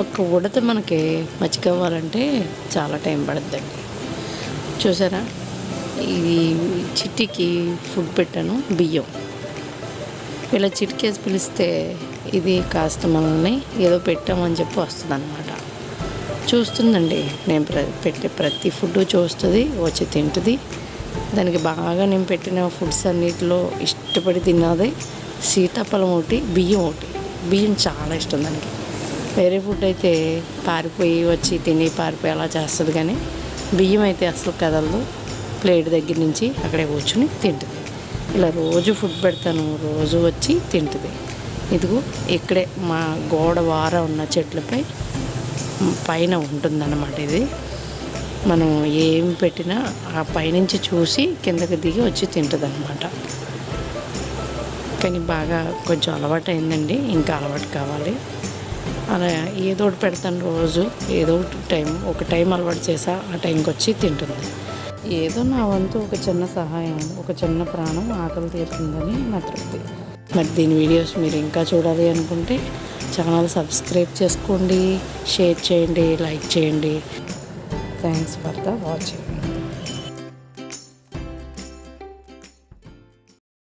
ఒక్క ఉడత మనకి మచ్చికవ్వాలంటే చాలా టైం పడుతుందండి చూసారా? ఇది చిట్టికి ఫుడ్ పెట్టాను బియ్యం. ఇలా చిటికేసి పిలిస్తే ఇది కాస్త మనల్ని ఏదో పెట్టామని చెప్పి వస్తుంది అనమాట చూస్తుందండి నేను ప్ర పెట్టే ప్రతి ఫుడ్ చూస్తుంది వచ్చి తింటుంది. దానికి బాగా నేను పెట్టిన ఫుడ్స్ అన్నిటిలో ఇష్టపడి తిన్నది సీతాఫలం ఒకటి బియ్యం ఒకటి. బియ్యం చాలా ఇష్టం దానికి. వేరే ఫుడ్ అయితే పారిపోయి వచ్చి తిని పారిపోయి అలా చేస్తుంది కానీ బియ్యం అయితే అసలు కదలదు. ప్లేట్ దగ్గర నుంచి అక్కడే కూర్చుని తింటుంది. ఇలా రోజు ఫుడ్ పెడతాను రోజు వచ్చి తింటుంది. ఇదిగో ఇక్కడే మా గోడ వార ఉన్న చెట్లపై పైన ఉంటుందన్నమాట ఇది. మనం ఏం పెట్టినా ఆ పైనుంచి చూసి కిందకి దిగి వచ్చి తింటుంది అనమాట కానీ బాగా కొంచెం అలవాటు అయిందండి ఇంకా అలవాటు కావాలి. అలా ఏదో ఒకటి పెడతాను రోజు. ఏదో ఒకటి టైం ఒక టైం అలవాటు చేసా ఆ టైంకి వచ్చి తింటుంది. ఏదో నా వంతు ఒక చిన్న సహాయం ఒక చిన్న ప్రాణం ఆకలి తీరుతుందని నా తృప్తి. మరి దీని వీడియోస్ మీరు ఇంకా చూడాలి అనుకుంటే ఛానల్ సబ్స్క్రైబ్ చేసుకోండి షేర్ చేయండి లైక్ చేయండి. Thanks for the watching